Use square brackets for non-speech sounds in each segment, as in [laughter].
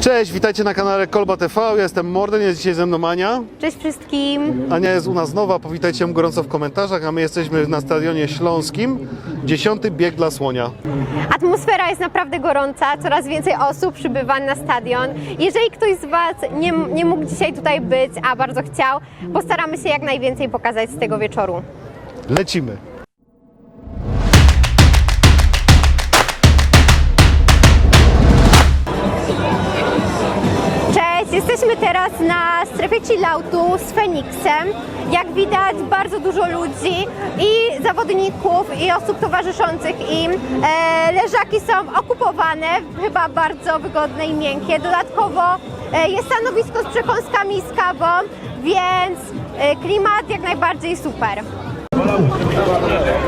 Cześć, witajcie na kanale Kolba TV. Ja jestem Morden, jest dzisiaj ze mną Ania. Cześć wszystkim. Ania jest u nas nowa, powitajcie ją gorąco w komentarzach, a my jesteśmy na Stadionie Śląskim. Dziesiąty bieg dla słonia. Atmosfera jest naprawdę gorąca, coraz więcej osób przybywa na stadion. Jeżeli ktoś z Was nie, nie mógł dzisiaj tutaj być, a bardzo chciał, postaramy się jak najwięcej pokazać z tego wieczoru. Lecimy. Jesteśmy teraz na strefie chilloutu z Feniksem. Jak widać bardzo dużo ludzi i zawodników i osób towarzyszących im. E, leżaki są okupowane, chyba bardzo wygodne i miękkie. Dodatkowo e, jest stanowisko z przekąskami i z kawą, więc e, klimat jak najbardziej super.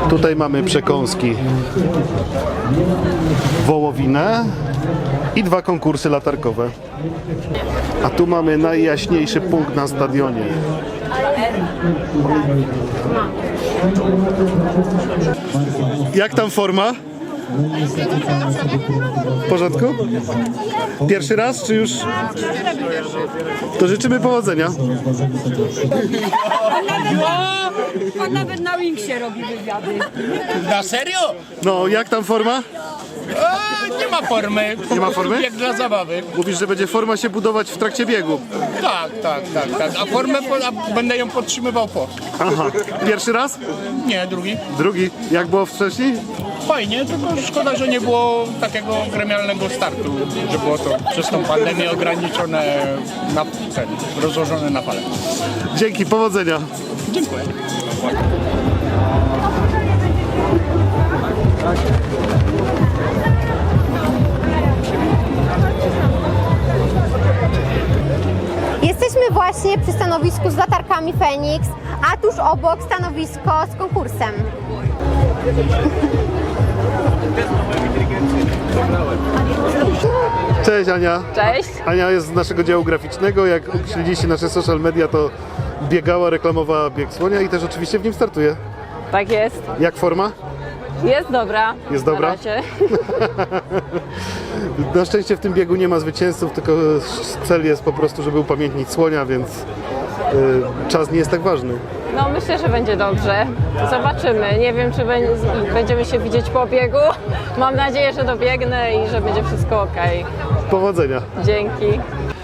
Tutaj mamy przekąski wołowinę i dwa konkursy latarkowe. A tu mamy najjaśniejszy punkt na stadionie. Jak tam forma? W porządku? Pierwszy raz, czy już? To życzymy powodzenia. On nawet na Wingsie robi wywiady. Na serio? No, jak tam forma? A, nie ma formy. Nie ma formy? Bieg dla zabawy. Mówisz, że będzie forma się budować w trakcie biegu. Tak, tak, tak, tak. A formę po, a będę ją podtrzymywał po. Aha. Pierwszy raz? Nie, drugi. Drugi. Jak było wcześniej? Fajnie, tylko szkoda, że nie było takiego gremialnego startu, że było to przez tą pandemię ograniczone na ten, rozłożone na falę. Dzięki, powodzenia. Dziękuję. Jesteśmy właśnie przy stanowisku z latarkami Feniks, a tuż obok stanowisko z konkursem. Cześć Ania. Cześć. Ania jest z naszego działu graficznego. Jak śledzicie nasze social media, to biegała, reklamowała bieg słonia i też oczywiście w nim startuje. Tak jest. Jak forma? Jest dobra. Jest dobra? Na razie. [laughs] Na szczęście w tym biegu nie ma zwycięzców, tylko cel jest po prostu, żeby upamiętnić słonia, więc y, czas nie jest tak ważny. No myślę, że będzie dobrze. Zobaczymy. Nie wiem, czy będziemy się widzieć po biegu. Mam nadzieję, że dobiegnę i że będzie wszystko ok. Powodzenia. Dzięki.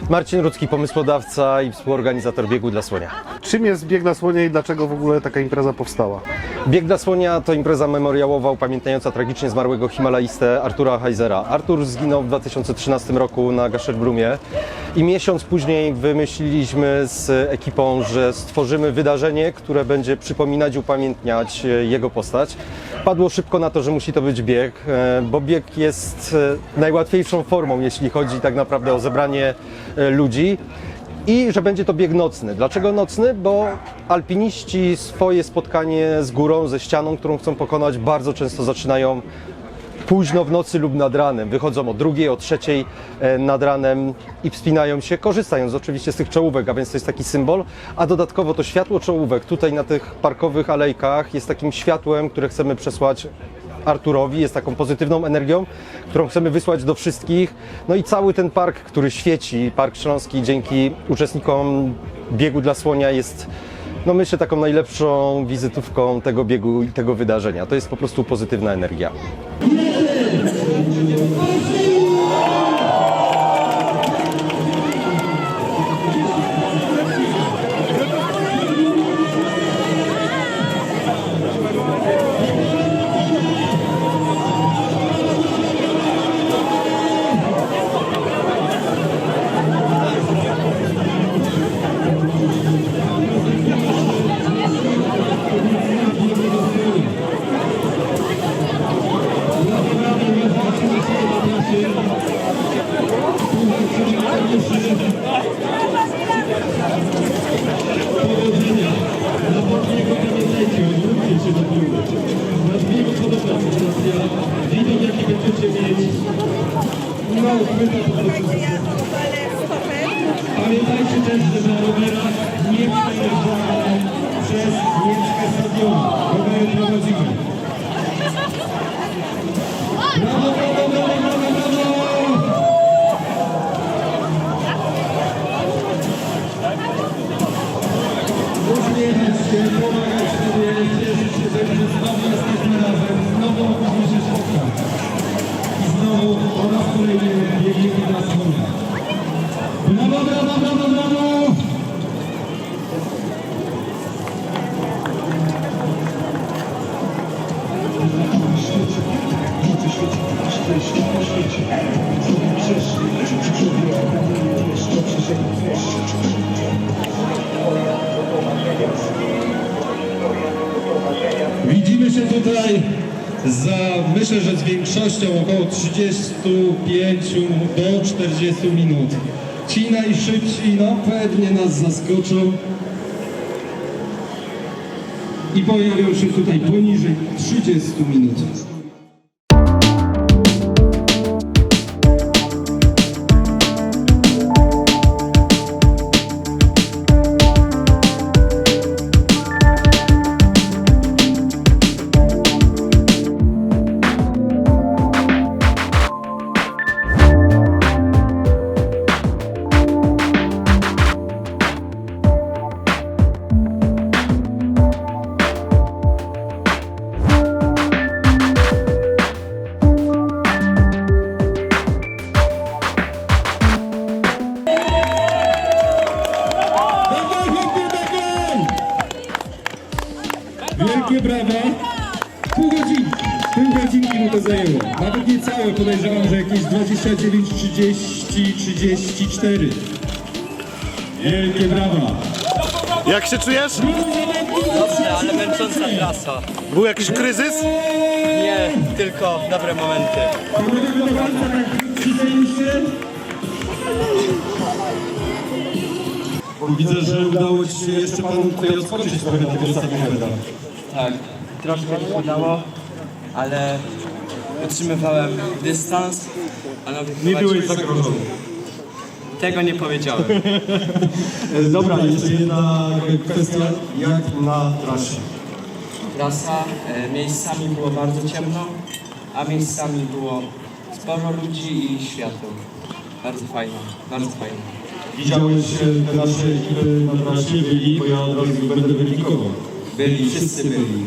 Marcin Rudzki, pomysłodawca i współorganizator biegu dla słonia. Czym jest bieg dla słonia i dlaczego w ogóle taka impreza powstała? Bieg dla słonia to impreza memoriałowa upamiętniająca tragicznie zmarłego himalaistę Artura Heisera. Artur zginął w 2013 roku na Gasherbrum-ie i miesiąc później wymyśliliśmy z ekipą, że stworzymy wydarzenie, które będzie przypominać i upamiętniać jego postać. Padło szybko na to, że musi to być bieg, e, bo bieg jest e, najłatwiejszą formą, jeśli chodzi tak naprawdę o zebranie e, ludzi. I że będzie to bieg nocny. Dlaczego nocny? Bo alpiniści swoje spotkanie z górą, ze ścianą, którą chcą pokonać, bardzo często zaczynają późno w nocy lub nad ranem. Wychodzą o drugiej, o trzeciej e, nad ranem i wspinają się, korzystając oczywiście z tych czołówek, a więc to jest taki symbol. A dodatkowo to światło czołówek tutaj na tych parkowych alejkach jest takim światłem, które chcemy przesłać Arturowi, jest taką pozytywną energią, którą chcemy wysłać do wszystkich. No i cały ten park, który świeci, Park Śląski, dzięki uczestnikom biegu dla słonia jest, no myślę, taką najlepszą wizytówką tego biegu i tego wydarzenia. To jest po prostu pozytywna energia. świecie. Widzimy się tutaj za myślę, że z większością około 35 do 40 minut. Ci najszybsi no pewnie nas zaskoczą i pojawią się tutaj poniżej 30 minut. Wielkie brawa! Pół godzinki, pół godzinki mu to zajęło. Nawet nie całe, podejrzewam, że jakieś 29, 30, 34. Wielkie brawa! Jak się czujesz? Dobrze, ale męcząca trasa. Był jakiś kryzys? Nie, tylko dobre momenty. Panowie wychowawca, tak przyjęliście? Widzę, że udało Ci się jeszcze Panu tutaj odskoczyć trochę na ostatnich metach. Tak, troszkę się udało, ale utrzymywałem dystans, a Nie byłeś zagrożony. Tego nie powiedziałem. [laughs] Dobra, jeszcze jedna kwestia. Jak na trasie? Trasa e, miejscami było bardzo ciemno, a miejscami było sporo ludzi i światło. Bardzo fajnie, bardzo fajnie. Widziałeś e, te nasze ekipy na trasie, byli, bo ja od razu będę weryfikował. Byli, wszyscy byli.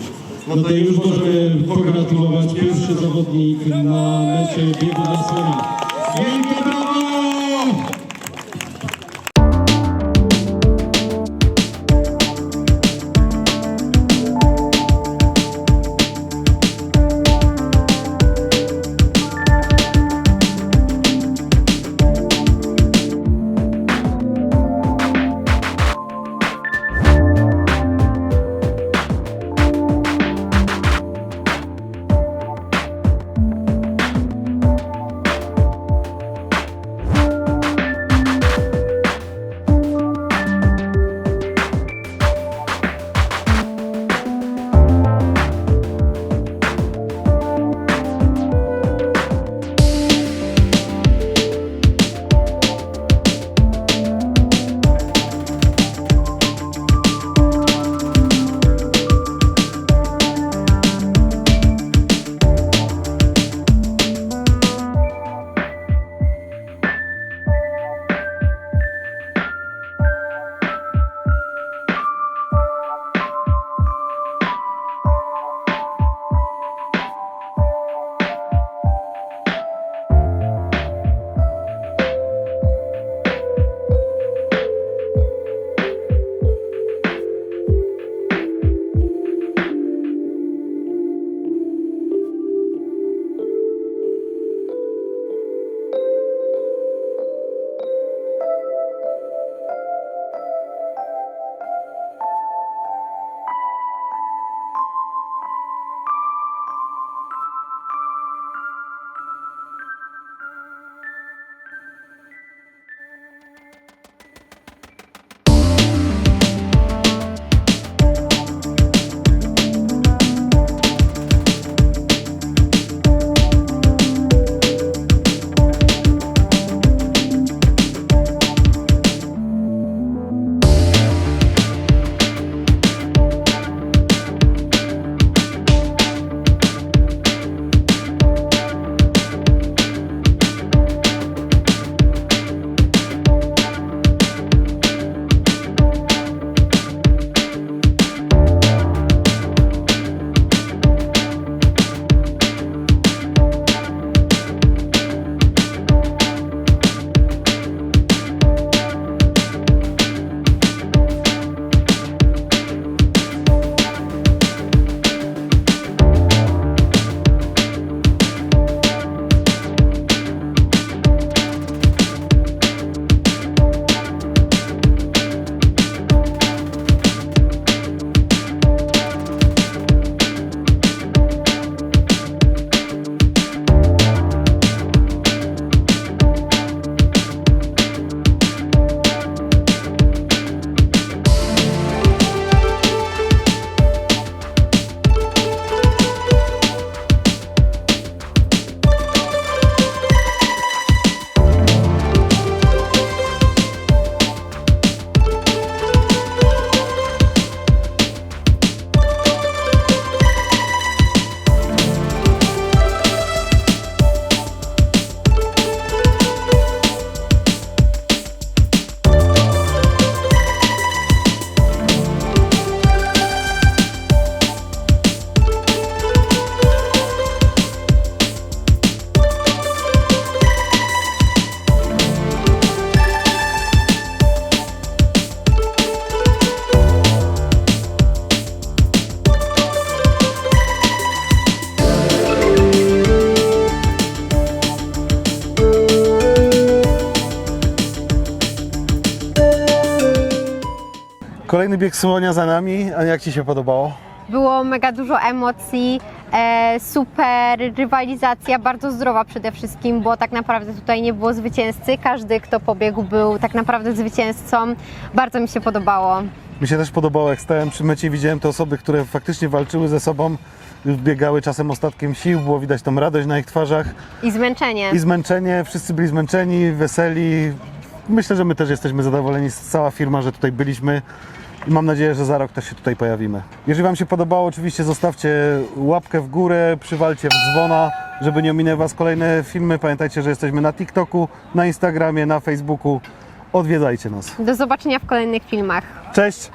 No to już możemy pogratulować pierwszy zawodnik na mecie biegu dla słonia. Wielkie! Kolejny bieg słonia za nami, a jak Ci się podobało? Było mega dużo emocji, e, super rywalizacja, bardzo zdrowa przede wszystkim, bo tak naprawdę tutaj nie było zwycięzcy. Każdy, kto pobiegł, był tak naprawdę zwycięzcą. Bardzo mi się podobało. Mi się też podobało, jak stałem przy mecie i widziałem te osoby, które faktycznie walczyły ze sobą, biegały czasem ostatkiem sił, było widać tą radość na ich twarzach I zmęczenie. i zmęczenie, wszyscy byli zmęczeni, weseli. Myślę, że my też jesteśmy zadowoleni, cała firma, że tutaj byliśmy i mam nadzieję, że za rok też się tutaj pojawimy. Jeżeli Wam się podobało, oczywiście zostawcie łapkę w górę, przywalcie w dzwona, żeby nie ominęły Was kolejne filmy. Pamiętajcie, że jesteśmy na TikToku, na Instagramie, na Facebooku. Odwiedzajcie nas. Do zobaczenia w kolejnych filmach. Cześć!